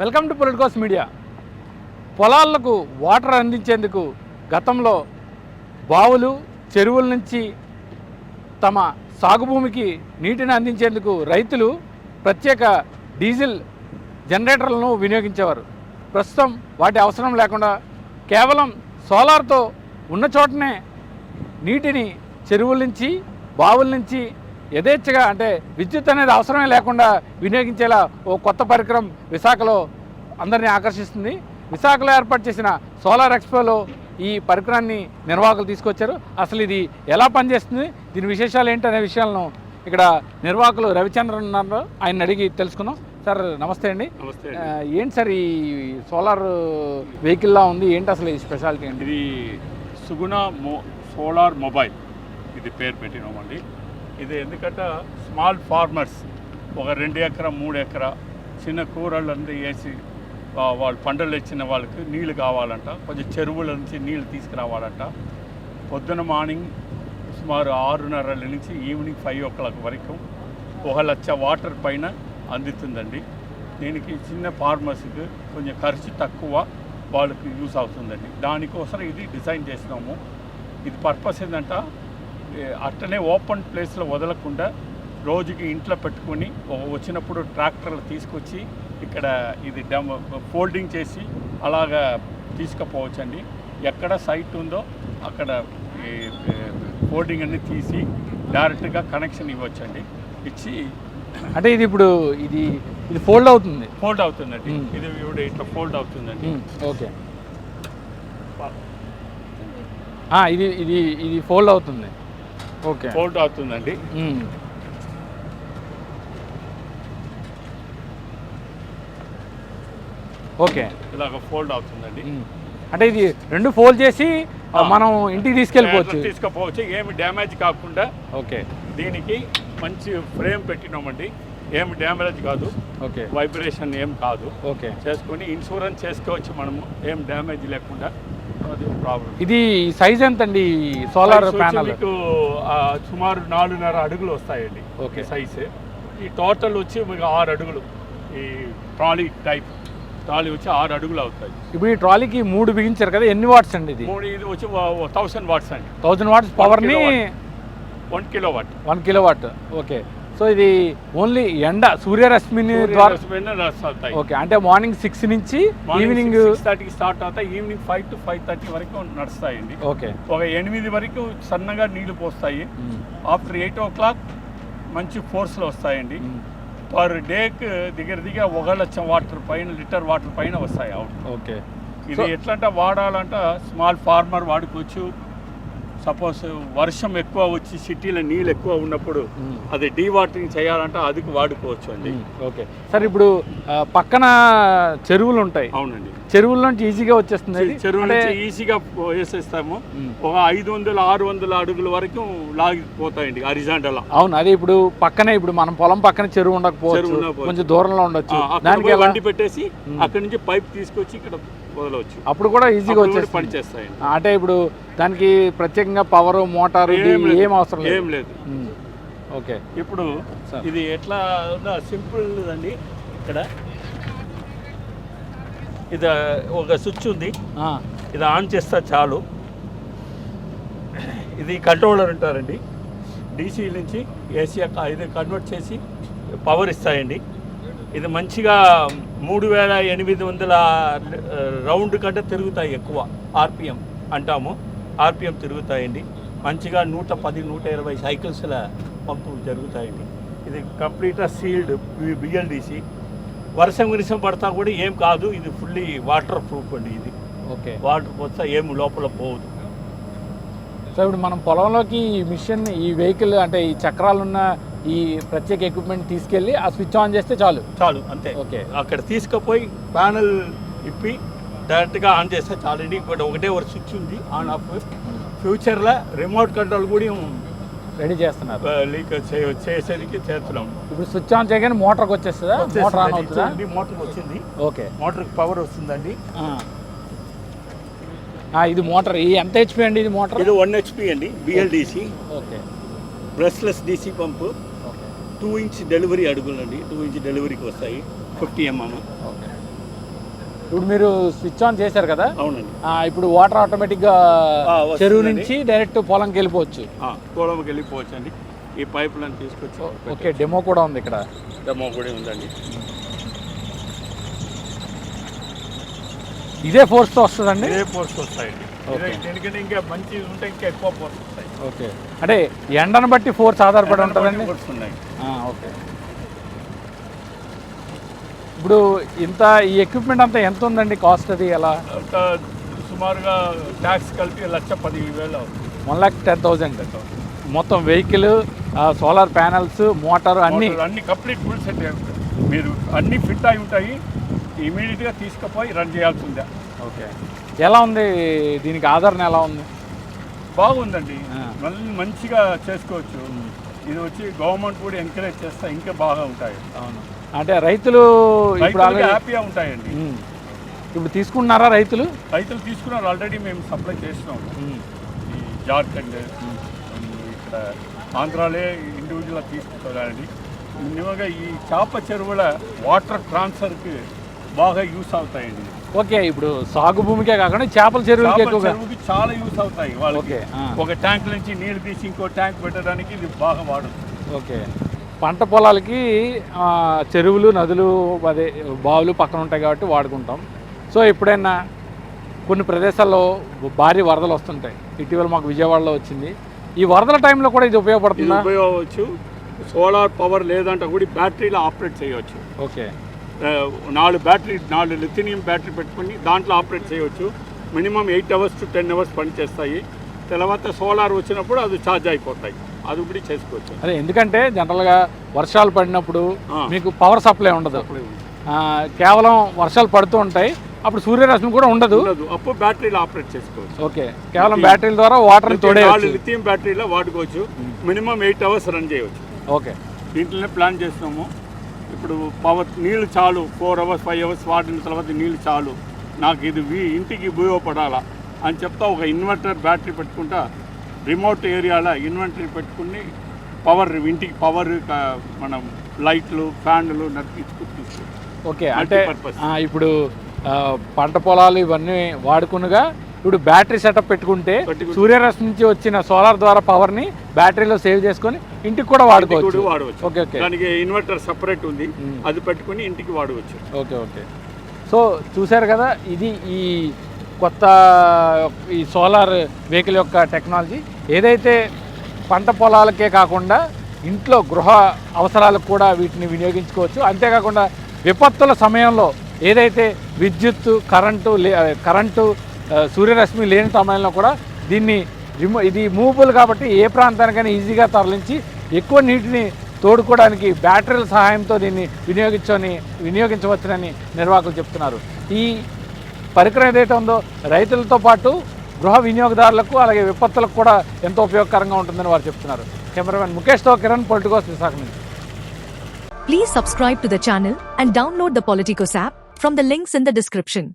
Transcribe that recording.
Welcome to Politicos media. పొలాలకు water అందించేందుకు గతంలో బావులు చెరువుల నుంచి తమ సాగు భూమికి నీటిని అందించేందుకు రైతులు ప్రత్యేక డీజిల్ జనరేటర్లను వినియోగించేవారు. ప్రస్తుతం వాటి అవసరం లేకుండా కేవలం సోలార్తో ఉన్న చోటనే నీటిని చెరువుల నుంచి బావుల నుంచి యథేచ్ఛగా అంటే విద్యుత్ అనేది అవసరమే లేకుండా వినియోగించేలా ఓ కొత్త పరికరం విశాఖలో అందరినీ ఆకర్షిస్తుంది. విశాఖలో ఏర్పాటు చేసిన సోలార్ ఎక్స్పోలో ఈ పరికరాన్ని నిర్వాహకులు తీసుకొచ్చారు. అసలు ఇది ఎలా పనిచేస్తుంది? దీని విశేషాలు ఏంటి అనే విషయాలను ఇక్కడ నిర్వాహకులు రవిచంద్రన్ ఉన్నారు ఆయన అడిగి తెలుసుకుందాం. సార్ నమస్తే అండి. ఏంటి సార్ ఈ సోలార్ వెహికల్లా ఉంది? ఏంటి అసలు ఈ స్పెషాలిటీ ఏంటి? ఇది సుగుణ మో సోలార్ మొబైల్. ఇది పేరు పెట్టినామండి. ఇది ఎందుకంటే స్మాల్ ఫార్మర్స్ ఒక రెండు ఎకరా మూడు ఎకరా చిన్న కూరలు అంతా వేసి వాళ్ళు పంటలు ఇచ్చిన వాళ్ళకి నీళ్ళు కావాలంట. కొంచెం చెరువుల నుంచి నీళ్ళు తీసుకురావాలంట. పొద్దున మార్నింగ్ సుమారు ఆరున్నర నుంచి ఈవినింగ్ ఫైవ్ ఓ క్లాక్ వరకు ఒక లక్ష వాటర్ పైన అందుతుందండి. దీనికి చిన్న ఫార్మర్స్కి కొంచెం ఖర్చు తక్కువ వాళ్ళకి యూస్ అవుతుందండి. దానికోసం ఇది డిజైన్ చేసినాము. ఇది పర్పస్ ఏంటంటే అట్టనే ఓపెన్ ప్లేస్లో వదలకుండా రోజుకి ఇంట్లో పెట్టుకొని వచ్చినప్పుడు ట్రాక్టర్లు తీసుకొచ్చి ఇక్కడ ఇది డమ్ ఫోల్డింగ్ చేసి అలాగా తీసుకుపోవచ్చండి. ఎక్కడ సైట్ ఉందో అక్కడ ఫోల్డింగ్ అన్ని తీసి డైరెక్ట్గా కనెక్షన్ ఇవ్వచ్చండి. ఇచ్చి అంటే ఇది ఇప్పుడు ఇది ఇది ఫోల్డ్ అవుతుంది? ఫోల్డ్ అవుతుందండి. ఇది ఇప్పుడు ఇట్లా ఫోల్డ్ అవుతుందండి. ఓకే. ఇది ఇది ఇది ఫోల్డ్ అవుతుంది. ఫోల్డ్ అవుతుందండి. ఓకే. ఇలాగ ఫోల్డ్ అవుతుందండి. అంటే ఇది రెండు ఫోల్డ్ చేసి మనం ఇంటికి తీసుకెళ్ళిపోవచ్చు. తీసుకుపోవచ్చు. ఏమి డ్యామేజ్ కాకుండా ఓకే. దీనికి మంచి ఫ్రేమ్ పెట్టినామండి. ఏమి డ్యామేజ్ కాదు. ఓకే. వైబ్రేషన్ ఏం కాదు. ఓకే. చేసుకొని ఇన్సూరెన్స్ చేసుకోవచ్చు మనము. ఏం డ్యామేజ్ లేకుండా. ఇది సైజ్ ఎంత అండి సోలార్ ప్యానల్ మీకు సుమారు నాలుగున్నర అడుగులు వస్తాయండి. ఓకే. సైజ్ ఈ టోటల్ వచ్చి మీకు ఆరు అడుగులు. ఈ ట్రాలీ టైప్ ట్రాలీ వచ్చి ఆరు అడుగులు అవుతాయి. ఇప్పుడు ఈ ట్రాలీకి మూడు బిగించారు కదా ఎన్ని వాట్స్ అండి ఇది? మూడు ఇది వచ్చి థౌసండ్ వాట్స్ అండి. థౌజండ్ వాట్స్ పవర్ని one kilo watt one kilo watt okay. So ఇది ఓన్లీ ఎండ సూర్యరశ్మిని ఓకే అంటే మార్నింగ్ సిక్స్ నుంచి ఈవినింగ్ థర్టీకి స్టార్ట్ అవుతాయి evening five to five thirty వరకు నడుస్తాయండి. ఓకే ఒక ఎనిమిది వరకు సన్నగా నీళ్ళు పోస్తాయి. ఆఫ్టర్ ఎయిట్ ఓ క్లాక్ మంచి ఫోర్స్లో వస్తాయండి. పర్ డేకి దగ్గర దిగ ఒక లక్షం వాటర్ పైన లీటర్ వాటర్ పైన వస్తాయి అవుట్. ఓకే ఇది ఎట్లంటే వాడాలంటే స్మాల్ ఫార్మర్ వాడుకోవచ్చు. సపోజ్ వర్షం ఎక్కువ వచ్చి సిటీలో నీళ్ళు ఎక్కువ ఉన్నప్పుడు అది డీవాటరింగ్ చేయాలంటే అది వాడుకోవచ్చు అండి. ఓకే. సార్ ఇప్పుడు పక్కన చెరువులు ఉంటాయి. అవునండి. చెరువుల నుంచి ఈజీగా వచ్చేస్తుంది? చెరువు నుంచి ఈజీగా వేసేస్తాము. ఒక ఐదు వందల ఆరు వందల అడుగుల వరకు లాగిపోతాయండి అరిజాండలా. అవును అదే ఇప్పుడు పక్కనే ఇప్పుడు మనం పొలం పక్కన చెరువు ఉండకపోవచ్చు. కొంచెం దూరంలో ఉండొచ్చు. దానికి వండి పెట్టేసి అక్కడి నుంచి పైప్ తీసుకొచ్చి ఇక్కడ వదలవచ్చు. అప్పుడు కూడా ఈజీగా అప్పుడు కూడా వచ్చేస్తుంది. పని చేస్తాయండి అంటే ఇప్పుడు దానికి ప్రత్యేకంగా పవర్ మోటార్ ఏం అవసరం లేదు. ఏం లేదు. ఓకే. ఇప్పుడు. ఇది ఎట్లా సింపుల్ అండి ఇక్కడ ఇది ఒక స్విచ్ ఉంది. ఇది ఆన్ చేస్తే చాలు. ఇది కంట్రోలర్ అంటారండి. డీసీ నుంచి ఏసీ ఇది కన్వర్ట్ చేసి పవర్ ఇస్తాయండి. ఇది మంచిగా మూడు వేల ఎనిమిది వందల రౌండ్ కంటే తిరుగుతాయి ఎక్కువ. ఆర్పిఎం అంటాము. ఆర్పిఎం తిరుగుతాయండి. మంచిగా నూట పది నూట ఇరవై సైకిల్స్ల పంపు జరుగుతాయండి. ఇది కంప్లీట్గా సీల్డ్ బిఎల్డిసి. వర్షం గిరిసం పడతా కూడా ఏం కాదు. ఇది ఫుల్లీ వాటర్ ప్రూఫ్ అండి ఇది. ఓకే. వాటర్ పోస్తే ఏం లోపల పోదు. సో ఇప్పుడు మనం పొలంలోకి ఈ మిషన్ ఈ వెహికల్ అంటే ఈ చక్రాలు ఉన్న ఈ ప్రత్యేక ఎక్విప్మెంట్ తీసుకెళ్ళి ఆ స్విచ్ ఆన్ చేస్తే చాలు. చాలు అంతే. ఓకే. అక్కడ తీసుకుపోయి ప్యానల్ ఇప్పి డైరెక్ట్గా ఆన్ చేస్తే చాలండి ఇక్కడ ఒకటే ఒక స్విచ్ ఉంది ఆన్ ఆఫ్ ఫ్యూచర్లో రిమోట్ కంట్రోల్ కూడా రెడీ చేస్తున్నారు. లీక్ చేసేదికి చేస్తున్నాం. ఇప్పుడు స్విచ్ ఆన్ చేయగానే మోటార్కి వచ్చేస్తుందా? మోటార్ ఆన్ అవుతుందా? మోటార్ వచ్చింది. ఓకే. మోటార్కి పవర్ వస్తుందండి. ఇది మోటార్ ఈ ఎంత హెచ్పి అండి ఇది మోటార్ ఇది వన్ హెచ్పి అండి BLDC okay. Brushless DC pump two inch delivery అడుగులండి. Two inch డెలివరీకి వస్తాయి. ఫిఫ్టీ ఎంఎం ఇప్పుడు మీరు స్విచ్ ఆన్ చేశారు కదా? అవునండి. ఇప్పుడు వాటర్ ఆటోమేటిక్గా. చెరువు నుంచి డైరెక్ట్ పొలంకి వెళ్ళిపోవచ్చు. కోడమకి వెళ్ళిపోవచ్చండి. ఈ పైపులను తీసుకొచ్చి ఓకే డెమో కూడా ఉంది ఇక్కడ. డెమో కూడా ఉందండి. ఇదే ఫోర్స్తో వస్తుందండి? ఇదే పోస్ట్ వస్తాయండి. దీనికంటే ఇంకా మంచి ఉంటే ఇంకా ఎక్కువ వస్తాయి ఓకే. అంటే ఎండను బట్టి ఫోర్స్ ఆధారపడి ఉంటుందండి? ఓకే. ఇప్పుడు ఇంత ఈ ఎక్విప్మెంట్ అంతా ఎంత ఉందండి కాస్ట్ అది ఎలా? సుమారుగా ట్యాక్స్ కలిపి లక్ష పది వేలు వన్ లాక్ టెన్ థౌజండ్ మొత్తం వెహికల్ సోలార్ ప్యానల్స్ మోటార్ అన్నీ. అన్ని కంప్లీట్ ఫుల్ సెట్ మీరు అన్ని ఫిట్ అయి ఉంటాయి. ఇమీడియట్గా తీసుకుపోయి రన్ చేయాల్సిందే ఓకే. ఎలా ఉంది దీనికి ఆదరణ ఎలా ఉంది? బాగుందండి. మళ్ళీ మంచిగా చేసుకోవచ్చు. ఇది వచ్చి గవర్నమెంట్ కూడా ఎంకరేజ్ చేస్తే ఇంకా బాగా ఉంటాయి. అవును. అంటే రైతులు హ్యాపీగా ఉంటాయండి. ఇప్పుడు తీసుకుంటున్నారా రైతులు? రైతులు తీసుకున్నారు. ఆల్రెడీ మేము సప్లై చేసినాము ఈ జార్ఖండ్ ఇక్కడ ఆంధ్రాలే ఇండివిజువల్ తీసుకుంటారండి నిజంగా ఈ చేప చెరువుల వాటర్ ట్రాన్స్ఫర్కి బాగా యూస్ అవుతాయండి. ఓకే ఇప్పుడు సాగు భూమికే కాకుండా చేపల చెరువులకి చేపల ఎక్కువగా. చెరువుకి చాలా యూస్ అవుతాయి వాళ్ళకి. ఓకే ఆ. ఒక ట్యాంక్ నుంచి నీళ్ళు తీసి ఇంకో ట్యాంక్ పెట్టడానికి ఇది బాగా వాడుతుంది. ఓకే పంట పొలాలకి ఆ, చెరువులు నదులు అదే బావులు పక్కన ఉంటాయి కాబట్టి వాడుకుంటాం. సో ఎప్పుడైనా కొన్ని ప్రదేశాల్లో భారీ వరదలు వస్తుంటాయి. ఇటీవల మాకు విజయవాడలో వచ్చింది. ఈ వరదల టైంలో కూడా ఇది ఇది ఉపయోగపడుతుందా ఉపయోగవచ్చు. సోలార్ పవర్ లేదంటే కూడా బ్యాటరీలో ఆపరేట్ చేయవచ్చు. ఓకే. నాలుగు బ్యాటరీ నాలుగు లిథినియం బ్యాటరీ పెట్టుకుని దాంట్లో ఆపరేట్ చేయవచ్చు. Minimum eight hours to ten hours పనిచేస్తాయి. తర్వాత సోలార్ వచ్చినప్పుడు అది ఛార్జ్ అయిపోతాయి. అది కూడా చేసుకోవచ్చు. అదే ఎందుకంటే జనరల్గా వర్షాలు పడినప్పుడు. మీకు పవర్ సప్లై ఉండదు. కేవలం వర్షాలు పడుతూ ఉంటాయి. అప్పుడు సూర్యరశ్మి కూడా ఉండదు. అప్పుడు బ్యాటరీలో ఆపరేట్ చేసుకోవచ్చు. ఓకే. కేవలం బ్యాటరీల ద్వారా తోడేయచ్చు. లిథియం బ్యాటరీలో వాడుకోవచ్చు. మినిమం ఎయిట్ అవర్స్ రన్ చేయవచ్చు. ఓకే. దీంట్లోనే ప్లాన్ చేస్తున్నాము. ఇప్పుడు పవర్ నీళ్ళు చాలు ఫోర్ అవర్స్ ఫైవ్ అవర్స్ వాడిన తర్వాత నీళ్ళు చాలు. నాకు ఇది ఇంటికి ఉపయోగపడాలా అని చెప్తా ఒక ఇన్వర్టర్ బ్యాటరీ పెట్టుకుంటా. రిమోట్ ఏరియాలో ఇన్వర్టర్ పెట్టుకుని పవర్ ఇంటికి పవర్ మనం లైట్లు ఫ్యాన్లు నడిపించుకుని తీసుకోవచ్చు ఓకే అంటే ఇప్పుడు పంట పొలాలు ఇవన్నీ వాడుకునగా ఇప్పుడు బ్యాటరీ సెటప్ పెట్టుకుంటే సూర్యరశ్మి నుంచి వచ్చిన సోలార్ ద్వారా పవర్ని బ్యాటరీలో సేవ్ చేసుకొని ఇంటికి కూడా వాడుకోవచ్చు. వాడవచ్చు. Okay okay. దానికి ఇన్వర్టర్ సపరేట్ ఉంది. అది పెట్టుకుని ఇంటికి వాడవచ్చు. Okay okay. సో చూశారు కదా ఇది ఈ కొత్త ఈ సోలార్ వెహికల్ యొక్క టెక్నాలజీ. ఏదైతే పంట పొలాలకే కాకుండా ఇంట్లో గృహ అవసరాలకు కూడా వీటిని వినియోగించుకోవచ్చు. అంతేకాకుండా విపత్తుల సమయంలో ఏదైతే విద్యుత్తు కరెంటు లే కరెంటు సూర్యరశ్మి లేని సమయంలో కూడా దీన్ని రిమో ఇది మూవబుల్ కాబట్టి ఏ ప్రాంతానికైనా ఈజీగా తరలించి ఎక్కువ నీటిని తోడుకోవడానికి బ్యాటరీల సహాయంతో దీన్ని వినియోగించని వినియోగించవచ్చునని నిర్వాహకులు చెప్తున్నారు. ఈ పరికరం ఏదైతే ఉందో రైతులతో పాటు గృహ వినియోగదారులకు అలాగే విపత్తులకు కూడా ఎంతో ఉపయోగకరంగా ఉంటుందని వారు చెప్తున్నారు. కెమెరామెన్ ముఖేష్తో కిరణ్ పొలిటికోస్ విశాఖ నుంచి. Please subscribe to the channel and download the Politicos app from the links in the description